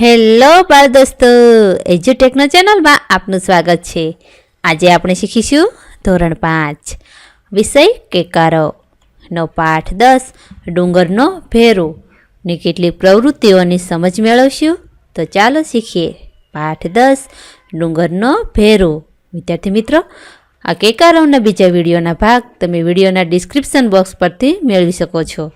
Hello બાળ દોસ્તો એજ્યુટેકનો ચેનલમાં આપનું સ્વાગત છે. આજે આપણે શીખીશું ધોરણ પાંચ, વિષય કેકારો. નો પાઠ દસ, ડુંગરનો ભેરો. ની કેટલીક પ્રવૃત્તિઓની સમજ મેળવશું? તો ચાલો શીખીએ. પાઠ દસ, ડુંગરનો ભેરો. વિદ્યાર્થી મિત્રો, આ કેકારોના બીજા વિડીયોના ભાગ તમે વિડીયોના ડિસ્ક્રિપ્શન બોક્સ પરથી મેળવી શકો છો.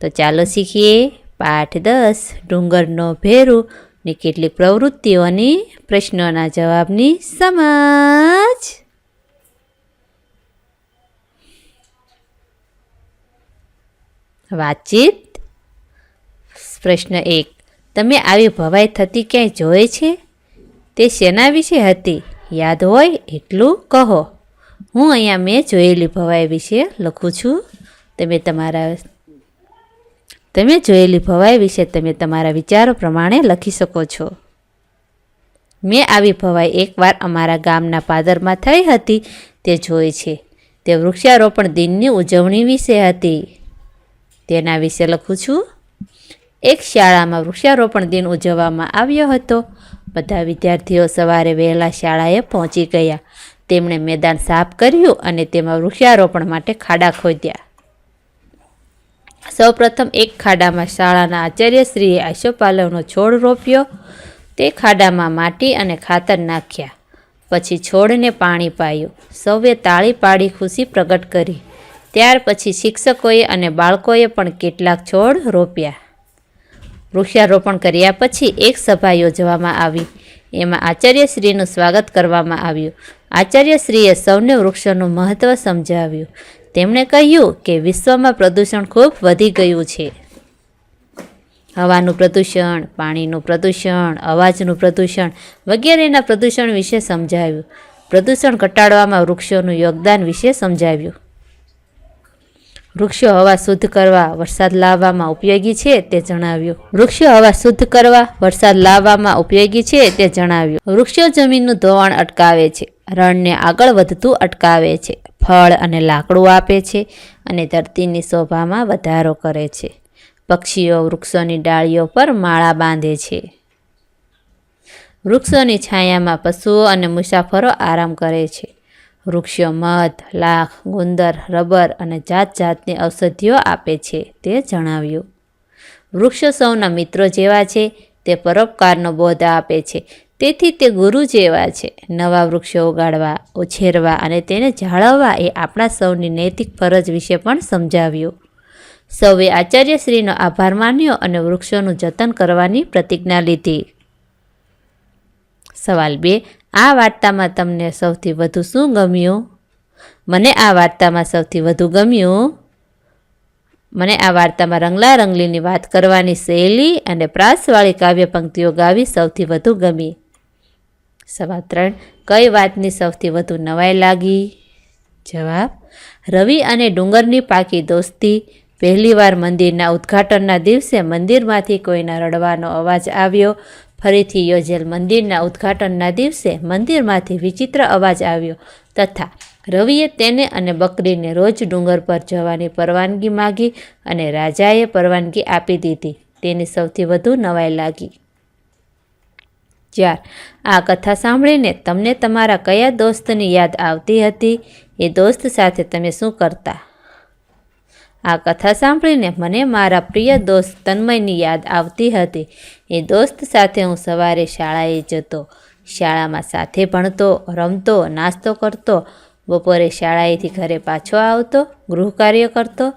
તો ચાલો શીખીએ. પાઠ દસ, ડુંગરનો ભેરુ ની કેટલીક પ્રવૃત્તિઓની પ્રશ્નોના જવાબની સમજ. વાતચીત. પ્રશ્ન એક, તમે આવી ભવાઈ થતી ક્યાંય જોઈ છે? તે શેના વિશે હતી? યાદ હોય એટલું કહો. હું અહીંયા મેં જોયેલી ભવાઈ વિશે લખું છું. તમે તમારા તમે જોયેલી ભવાઈ વિશે તમે તમારા વિચારો પ્રમાણે લખી શકો છો. મેં આવી ભવાઈ એકવાર અમારા ગામના પાદરમાં થઈ હતી, તે જોઈ છે. તે વૃક્ષારોપણ દિનની ઉજવણી વિશે હતી. તેના વિશે લખું છું. એક શાળામાં વૃક્ષારોપણ દિન ઉજવવામાં આવ્યો હતો. બધા વિદ્યાર્થીઓ સવારે વહેલા શાળાએ પહોંચી ગયા. તેમણે મેદાન સાફ કર્યું અને તેમાં વૃક્ષારોપણ માટે ખાડા ખોદ્યા. સૌપ્રથમ એક ખાડામાં શાળાના આચાર્યશ્રીએ આશોપાલવનો છોડ રોપ્યો. તે ખાડામાં માટી અને ખાતર નાખ્યા. પછી છોડને પાણી પાયું. સૌએ તાળી પાડી ખુશી પ્રગટ કરી. ત્યાર પછી શિક્ષકોએ અને બાળકોએ પણ કેટલાક છોડ રોપ્યા. વૃક્ષારોપણ કર્યા પછી એક સભા યોજવામાં આવી. એમાં આચાર્યશ્રીનું સ્વાગત કરવામાં આવ્યું. આચાર્યશ્રીએ સૌને વૃક્ષોનું મહત્ત્વ સમજાવ્યું. તેમણે કહ્યું કે વિશ્વમાં પ્રદૂષણ ખૂબ વધી ગયું છે. હવાનું પ્રદૂષણ, પાણીનું પ્રદૂષણ, અવાજનું પ્રદૂષણ વગેરેના પ્રદૂષણ વિશે સમજાવ્યું પ્રદૂષણ ઘટાડવામાં વૃક્ષોનું યોગદાન વિશે સમજાવ્યું. વૃક્ષો હવા શુદ્ધ કરવા, વરસાદ લાવવામાં ઉપયોગી છે તે જણાવ્યું. વૃક્ષો હવા શુદ્ધ કરવા, વરસાદ લાવવામાં ઉપયોગી છે તે જણાવ્યું. વૃક્ષો જમીનનું ધોવાણ અટકાવે છે, રણને આગળ વધતું અટકાવે છે. ફળ અને લાકડું આપે છે અને ધરતીની શોભામાં વધારો કરે છે. પક્ષીઓ વૃક્ષોની ડાળીઓ પર માળા બાંધે છે. વૃક્ષોની છાયામાં પશુઓ અને મુસાફરો આરામ કરે છે. વૃક્ષો મધ, લાખ, ગુંદર, રબર અને જાત જાતની ઔષધિઓ આપે છે તે જણાવ્યું. વૃક્ષો સૌના મિત્રો જેવા છે, તે પરોપકારનો બોધ આપે છે તેથી તે ગુરુ જેવા છે. નવા વૃક્ષો ઉગાડવા, ઉછેરવા અને તેને જાળવવા એ આપણા સૌની નૈતિક ફરજ વિશે પણ સમજાવ્યું. સૌએ આચાર્યશ્રીનો આભાર માન્યો અને વૃક્ષોનું જતન કરવાની પ્રતિજ્ઞા લીધી. સવાલ બે, આ વાર્તામાં તમને સૌથી વધુ શું ગમ્યું? મને આ વાર્તામાં સૌથી વધુ ગમ્યું? મને આ વાર્તામાં રંગલા રંગલીની વાત કરવાની શૈલી અને પ્રાસવાળી કાવ્ય પંક્તિઓ ગાવી સૌથી વધુ ગમી. સવા ત્રણ. કઈ વાતની સૌથી વધુ નવાઈ લાગી? જવાબ, રવિ અને ડુંગરની પાકી દોસ્તી. પહેલીવાર મંદિરના ઉદ્ઘાટનના દિવસે મંદિરમાંથી કોઈના રડવાનો અવાજ આવ્યો. ફરીથી યોજેલ મંદિરના ઉદ્ઘાટનના દિવસે મંદિરમાંથી વિચિત્ર અવાજ આવ્યો તથા રવિએ તેને અને બકરીને રોજ ડુંગર પર જવાની પરવાનગી માગી અને રાજાએ પરવાનગી આપી દીધી. તેની સૌથી વધુ નવાઈ લાગી. ચાર આ કથા સાંભળીને તમને તમારા કયા દોસ્તની યાદ આવતી હતી? એ દોસ્ત સાથે તમે શું કરતા? આ કથા સાંભળીને મને મારા પ્રિય દોસ્ત તન્મયની યાદ આવતી હતી. એ દોસ્ત સાથે હું સવારે શાળાએ જતો, શાળામાં સાથે ભણતો, રમતો, નાસ્તો કરતો, બપોરે શાળાએથી ઘરે પાછો આવતો ગૃહ કાર્ય કરતો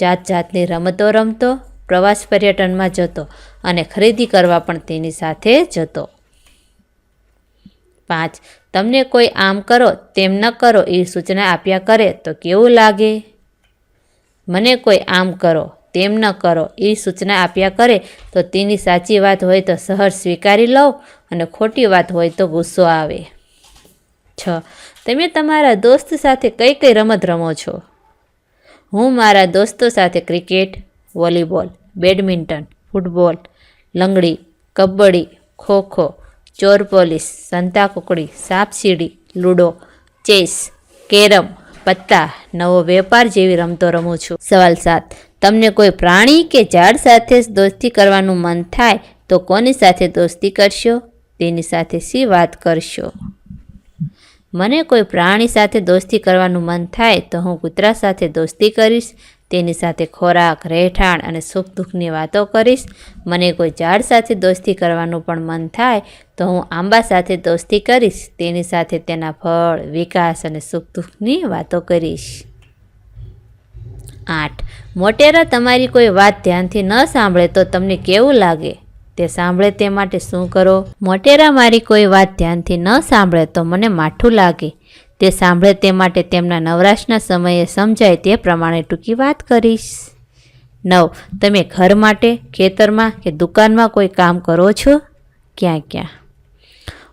જાત જાતની રમતો રમતો, પ્રવાસ પર્યટનમાં જતો અને ખરીદી કરવા પણ તેની સાથે જતો. પાંચ, તમને કોઈ આમ કરો, તેમ ન કરો એ સૂચના આપ્યા કરે તો કેવું લાગે? મને કોઈ આમ કરો, તેમ ન કરો એ સૂચના આપ્યા કરે તો તેની સાચી વાત હોય તો સહર સ્વીકારી લો અને ખોટી વાત હોય તો ગુસ્સો આવે. છ, તમે તમારા દોસ્ત સાથે કઈ કઈ રમત રમો છો? હું મારા દોસ્તો સાથે ક્રિકેટ, વોલીબોલ, બેડમિન્ટન, ફૂટબોલ, લંગડી, કબડ્ડી, ખોખો ચોર પોલીસ, સંતા કુકડી સાપસીડી લૂડો, ચેસ, કેરમ, પત્તા, નવો વેપાર જેવી રમતો રમું છું. સવાલ સાત, તમને કોઈ પ્રાણી કે ઝાડ સાથે દોસ્તી કરવાનું મન થાય તો કોની સાથે દોસ્તી કરશો? તેની સાથે શી વાત કરશો? મને કોઈ પ્રાણી સાથે દોસ્તી કરવાનું મન થાય તો હું કૂતરા સાથે દોસ્તી કરીશ તેની સાથે ખોરાક, રહેઠાણ અને સુખ દુઃખની વાતો કરીશ. મને કોઈ ઝાડ સાથે દોસ્તી કરવાનું પણ મન થાય, તો હું આંબા સાથે દોસ્તી કરીશ. તેની સાથે તેના ફળ, વિકાસ અને સુખ દુઃખની વાતો કરીશ. આઠ. મોટેરા, તમારી કોઈ વાત ધ્યાનથી ન સાંભળે તો તમને કેવું લાગે? તે સાંભળે તે માટે શું કરો? મોટેરા, મારી કોઈ વાત ધ્યાનથી ન સાંભળે તો મને માઠું લાગે. તે સાંભળે તે માટે તેમના નવરાશના સમયે સમજાય તે પ્રમાણે ટૂંકી વાત કરીશ. નવ. તમે ઘર માટે, ખેતરમાં કે દુકાનમાં કોઈ કામ કરો છો? ક્યાં ક્યાં?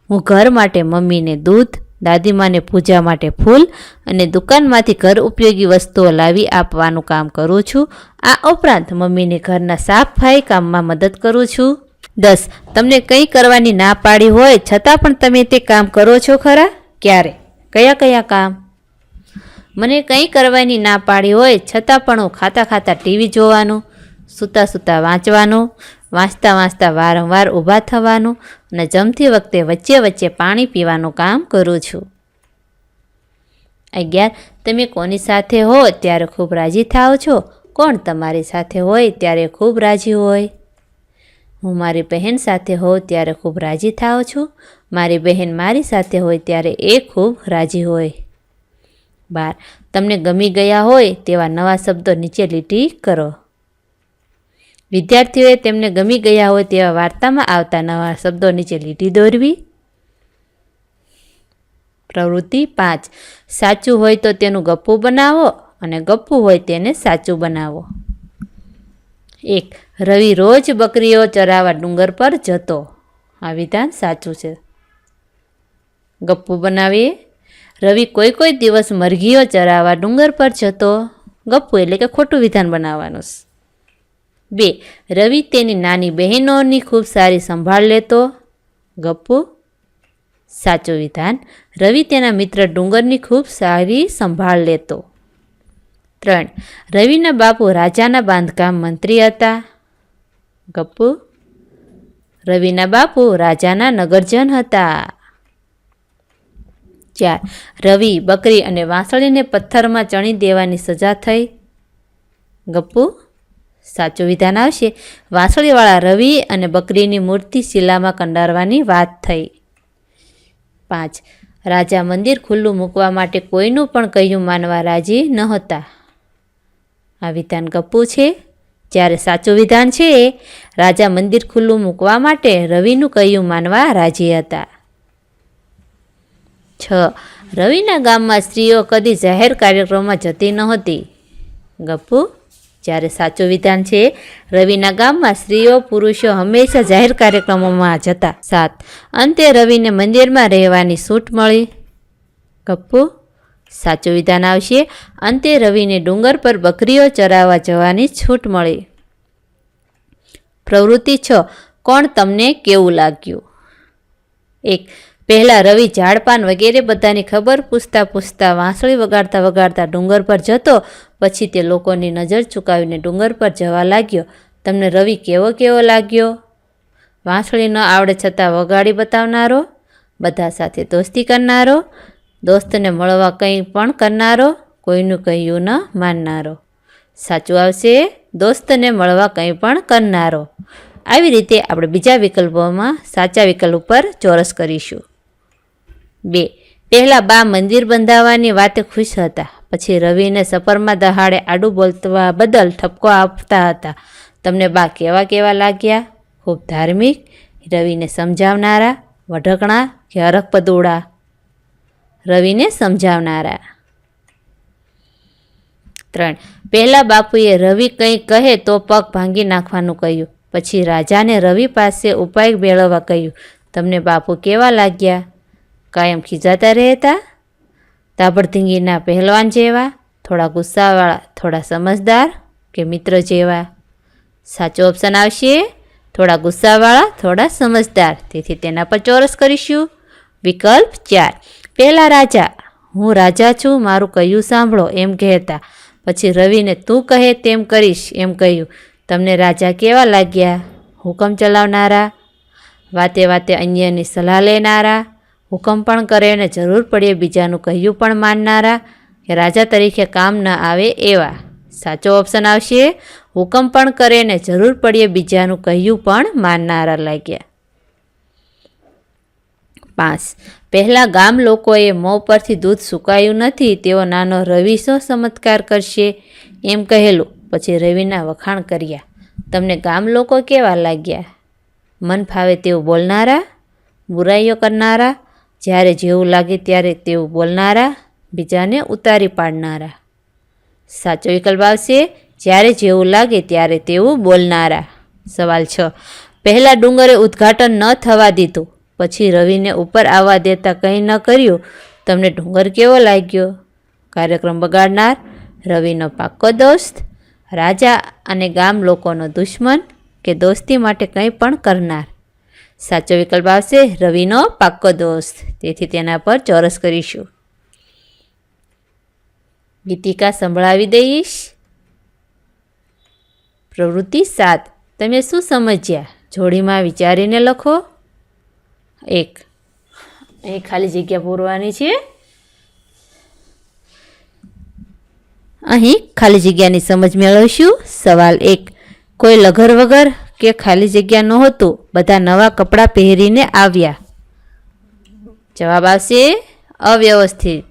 હું ઘર માટે મમ્મીને દૂધ, દાદીમાને પૂજા માટે ફૂલ અને દુકાનમાંથી ઘર ઉપયોગી વસ્તુઓ લાવી આપવાનું કામ કરું છું. આ ઉપરાંત મમ્મીને ઘરના સાફાઈ કામમાં મદદ કરું છું. દસ. તમને કંઈ કરવાની ના પાડી હોય છતાં પણ તમે તે કામ કરો છો ખરા? ક્યારે? કયા કયા કામ? મને કંઈ કરવાની ના પાડી હોય, છતાં પણ હું ખાતા ખાતા ટીવી જોવાનું, સૂતા સૂતા વાંચવાનું, વાંચતા વાંચતા વારંવાર ઊભા થવાનું અને જમતી વખતે વચ્ચે વચ્ચે પાણી પીવાનું કામ કરું છું. અગિયાર, તમે કોની સાથે હો ત્યારે ખૂબ રાજી થાઓ છો? કોણ તમારી સાથે હોય ત્યારે ખૂબ રાજી હોય? હું મારી બહેન સાથે હોઉં ત્યારે ખૂબ રાજી થાઉં છું. મારી બહેન મારી સાથે હોય ત્યારે એ ખૂબ રાજી હોય. બાર, તમને ગમી ગયા હોય તેવા નવા શબ્દો નીચે લીટી કરો. વિદ્યાર્થીઓએ તેમને ગમી ગયા હોય તેવા વાર્તામાં આવતા નવા શબ્દો નીચે લીટી દોરવી. પ્રવૃત્તિ પાંચ, સાચું હોય તો તેનું ગપ્પું બનાવો અને ગપ્પું હોય તેને સાચું બનાવો. એક, રવિ રોજ બકરીઓ ચરાવવા ડુંગર પર જતો. આ વિધાન સાચું છે. ગપ્પુ બનાવીએ. રવિ કોઈ કોઈ દિવસ મરઘીઓ ચરાવવા ડુંગર પર જતો. ગપ્પુ એટલે કે ખોટું વિધાન બનાવવાનું બે, રવિ તેની નાની બહેનોની ખૂબ સારી સંભાળ લેતો. ગપ્પુ, સાચું વિધાન. રવિ તેના મિત્ર ડુંગરની ખૂબ સારી સંભાળ લેતો. ત્રણ રવિના બાપુ રાજાના બાંધકામ મંત્રી હતા. ગપ્પુ? રવિના બાપુ રાજાના નગરજન હતા. ચાર. રવિ, બકરી અને વાંસળીને પથ્થરમાં ચણી દેવાની સજા થઈ. ગપ્પુ? સાચું વિધાન આવશે. વાંસળીવાળા રવિ અને બકરીની મૂર્તિ શિલામાં કંડારવાની વાત થઈ. પાંચ. રાજા મંદિર ખુલ્લું મૂકવા માટે કોઈનું પણ કહ્યું માનવા રાજી નહોતા. આ વિધાન ગપ્પુ છે. જ્યારે સાચું વિધાન છે, રાજા મંદિર ખુલ્લું મૂકવા માટે રવિનું કહ્યું માનવા રાજી હતા. છ. રવિના ગામમાં સ્ત્રીઓ કદી જાહેર કાર્યક્રમમાં જતી નહોતી. ગપ્પુ, જ્યારે સાચું વિધાન છે, રવિના ગામમાં સ્ત્રીઓ, પુરુષો હંમેશા જાહેર કાર્યક્રમોમાં જતા. સાત. અંતે રવિને મંદિરમાં રહેવાની છૂટ મળી. ગપ્પુ સાચું વિધાન આવશે. અંતે રવિને ડુંગર પર બકરીઓ ચરાવવા જવાની છૂટ મળી. પ્રવૃત્તિ છ, કોણ તમને કેવું લાગ્યું? એક, પહેલાં રવિ ઝાડપાન વગેરે બધાની ખબર પૂછતા પૂછતા વાંસળી વગાડતા વગાડતા ડુંગર પર જતો, પછી તે લોકોની નજર ચૂકાવીને ડુંગર પર જવા લાગ્યો. તમને રવિ કેવો કેવો લાગ્યો? વાંસળી ન આવડે છતાં વગાડી બતાવનારો? બધા સાથે દોસ્તી કરનારો? દોસ્તને મળવા કંઈ પણ કરનારો કોઈનું કહ્યું ન માનનારો. સાચું આવશે, દોસ્તને મળવા કંઈ પણ કરનારો. આવી રીતે આપણે બીજા વિકલ્પોમાં સાચા વિકલ્પ ઉપર ચોરસ કરીશું. બે, પહેલાં બા મંદિર બંધાવવાની વાતે ખુશ હતા. પછી રવિને સફરમાં દહાડે આડું બોલતવા બદલ ઠપકો આપતા હતા. તમને બા કેવા કેવા લાગ્યા? ખૂબ ધાર્મિક. રવિને સમજાવનારા, વઢકણા કે હરખપદુડા? રવિને સમજાવનારા. ત્રણ. પહેલાં બાપુએ રવિ કંઈ કહે તો પગ ભાંગી નાખવાનું કહ્યું. પછી રાજાને રવિ પાસે ઉપાય મેળવવા કહ્યું. તમને બાપુ કેવા લાગ્યા? કાયમ ખીજાતા રહેતા? તાબડધીંગીના પહેલવાન જેવા? થોડા ગુસ્સાવાળા, થોડા સમજદાર કે મિત્ર જેવા? સાચો ઓપ્શન આવશે? થોડા ગુસ્સાવાળા, થોડા સમજદાર. તેથી તેના પર ચોરસ કરીશું. વિકલ્પ ચાર. પહેલા રાજા, હું રાજા છું, મારું કહ્યું સાંભળો, એમ કહેતા. પછી રવિને, તું કહે તેમ કરીશ, એમ કહ્યું. તમને રાજા કેવા લાગ્યા? હુકમ ચલાવનારા? વાતે વાતે અન્યની સલાહ લેનારા? હુકમ પણ કરે અને જરૂર પડે બીજાનું કહ્યું પણ માનનારા? કે રાજા તરીકે કામ ન આવે એવા? સાચો ઓપ્શન આવશે. હુકમ પણ કરે ને જરૂર પડે બીજાનું કહ્યું પણ માનનારા લાગ્યા. પાંચ પહેલાં ગામ લોકોએ મોં પરથી દૂધ સુકાયું નથી તેવો નાનો રવિ શો ચમત્કાર કરશે એમ કહેલું. પછી રવિના વખાણ કર્યા. તમને ગામ લોકો કેવા લાગ્યા? મન ફાવે તેવું બોલનારા? બુરાઈઓ કરનારા? જ્યારે જેવું લાગે ત્યારે તેવું બોલનારા? બીજાને ઉતારી પાડનારા? સાચો વિકલ્પ આવશે, જ્યારે જેવું લાગે ત્યારે તેવું બોલનારા. સવાલ છ. પહેલાં ડુંગરે ઉદ્ઘાટન ન થવા દીધું. પછી રવિને ઉપર આવવા દેતા કંઈ ન કર્યું. તમને ડુંગર કેવો લાગ્યો? કાર્યક્રમ બગાડનાર, રવિનો પાક્કો દોસ્ત, રાજા અને ગામ લોકોનો દુશ્મન કે દોસ્તી માટે કંઈ પણ કરનાર? સાચો વિકલ્પ આવશે રવિનો પાક્કો દોસ્ત. તેથી તેના પર ચોરસ કરીશું. ગીતિકા સંભળાવી દઈશ. પ્રવૃત્તિ સાત. તમે શું સમજ્યા? જોડીમાં વિચારીને લખો. એક. અહીં ખાલી જગ્યા પૂરવાની છે. અહીં ખાલી જગ્યાની સમજ મેળવીશું. સવાલ એક, કોઈ લઘર વગર કે ખાલી જગ્યા નહોતું, બધા નવા કપડાં પહેરીને આવ્યા? જવાબ આવશે અવ્યવસ્થિત.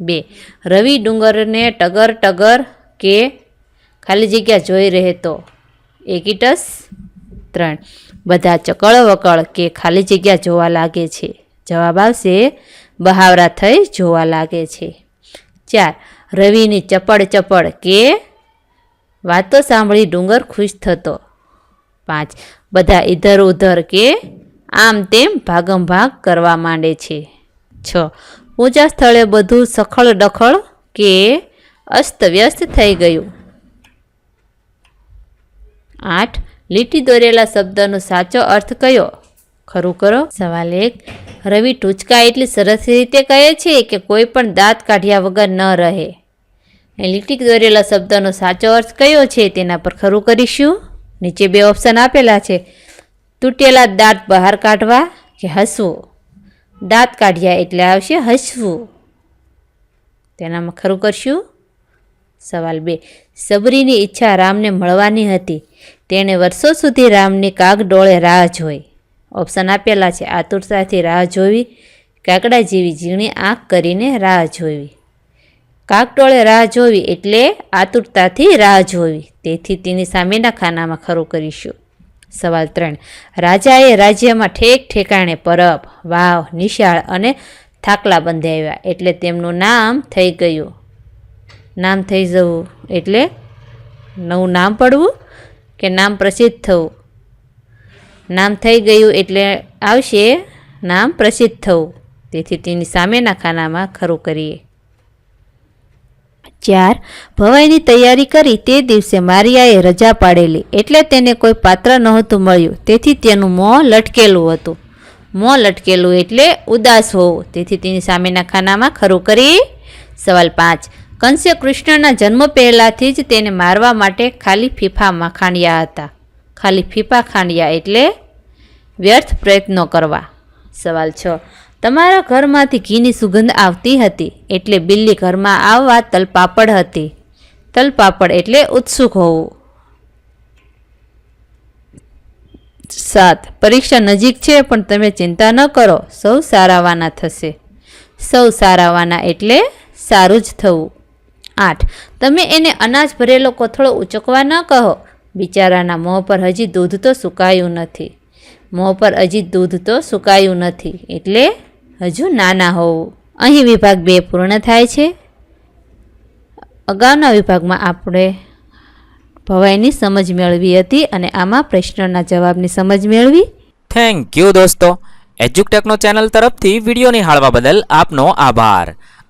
બે, રવિ ડુંગરને ટગર ટગર કે ખાલી જગ્યા જોઈ રહેતો? એકીટસ ત્રણ. બધા ચકળ વકળ કે ખાલી જગ્યા જોવા લાગે છે. જવાબ આવશે, બહાવરા થઈ જોવા લાગે છે. ચાર, રવિની ચપળ ચપળ કે વાતો સાંભળી ડુંગર ખુશ થતો. પાંચ, બધા ઇધર ઉધર કે આમ તેમ ભાગમ ભાગ કરવા માંડે છે. છ, પૂજા સ્થળે બધું સખળ ડખળ કે અસ્તવ્યસ્ત થઈ ગયું. આઠ લીટી દોરેલા શબ્દનો સાચો અર્થ કયો? ખરું કરો. સવાલ એક. રવિ ટૂચકા એટલી સરસ રીતે કહે છે કે કોઈ પણ દાંત કાઢ્યા વગર ન રહે. લીટી દોરેલા શબ્દનો સાચો અર્થ કયો છે તેના પર ખરું કરીશું. નીચે બે ઓપ્શન આપેલા છે. તૂટેલા દાંત બહાર કાઢવા કે હસવું? દાંત કાઢ્યા એટલે આવશે હસવું. તેનામાં ખરું કરશું? સવાલ બે. સબરીની ઈચ્છા રામને મળવાની હતી. તેણે વર્ષો સુધી રામની કાગ ડોળે રાહ જોઈ. ઓપ્શન આપેલા છે, આતુરતાથી રાહ જોવી કાકડા જેવી ઝીણી આંખ કરીને રાહ જોવી. કાગડોળે રાહ જોવી એટલે આતુરતાથી રાહ જોવી. તેથી તેની સામેના ખાનામાં ખરું કરીશું. સવાલ ત્રણ, રાજાએ રાજ્યમાં ઠેક ઠેકાણે પરબ, વાવ, નિશાળ અને થાકલા બંધાવ્યા એટલે તેમનું નામ થઈ ગયું. નામ થઈ જવું એટલે નવું નામ પડવું કે નામ પ્રસિદ્ધ થવું. નામ થઈ ગયું એટલે આવશે નામ પ્રસિદ્ધ થવું. તેથી તેની સામેના ખાનામાં ખરું કરીએ. ચાર, ભવાઈની તૈયારી કરી તે દિવસે મારિયાએ રજા પાડેલી એટલે તેને કોઈ પાત્ર નહોતું મળ્યું. તેથી તેનું મોં લટકેલું હતું. મોં લટકેલું એટલે ઉદાસ હોવું. તેથી તેની સામેના ખાનામાં ખરું કરી સવાલ પાંચ કંસે કૃષ્ણના જન્મ પહેલાંથી જ તેને મારવા માટે ખાલી ફીફામાં ખાંડ્યા હતા. ખાલી ફીફા ખાંડ્યા એટલે વ્યર્થ પ્રયત્નો કરવા. સવાલ છ. તમારા ઘરમાંથી ઘીની સુગંધ આવતી હતી એટલે બિલ્લી ઘરમાં આવવા તલપાપડ હતી. તલપાપડ એટલે ઉત્સુક હોવું. સાત. પરીક્ષા નજીક છે પણ તમે ચિંતા ન કરો. સૌ સારાવાના થશે. સૌ સારાવાના એટલે સારું જ થવું. આઠ. તમે એને અનાજ ભરેલો કોથળો ઉચકવા ન કહો. બિચારાના મોં પર હજી દૂધ તો સુકાયું નથી. મોં પર હજી દૂધ તો સુકાયું નથી. એટલે હજુ નાના હોવું. અહીં વિભાગ બે પૂર્ણ થાય છે. અગાઉના વિભાગમાં આપણે ભવાઈની સમજ મેળવી હતી અને આમાં પ્રશ્નના જવાબની સમજ મેળવી. થેન્ક યુ દોસ્તો. એજ્યુકટેકનો ચેનલ તરફથી વીડિયો નિહાળવા બદલ આપનો આભાર.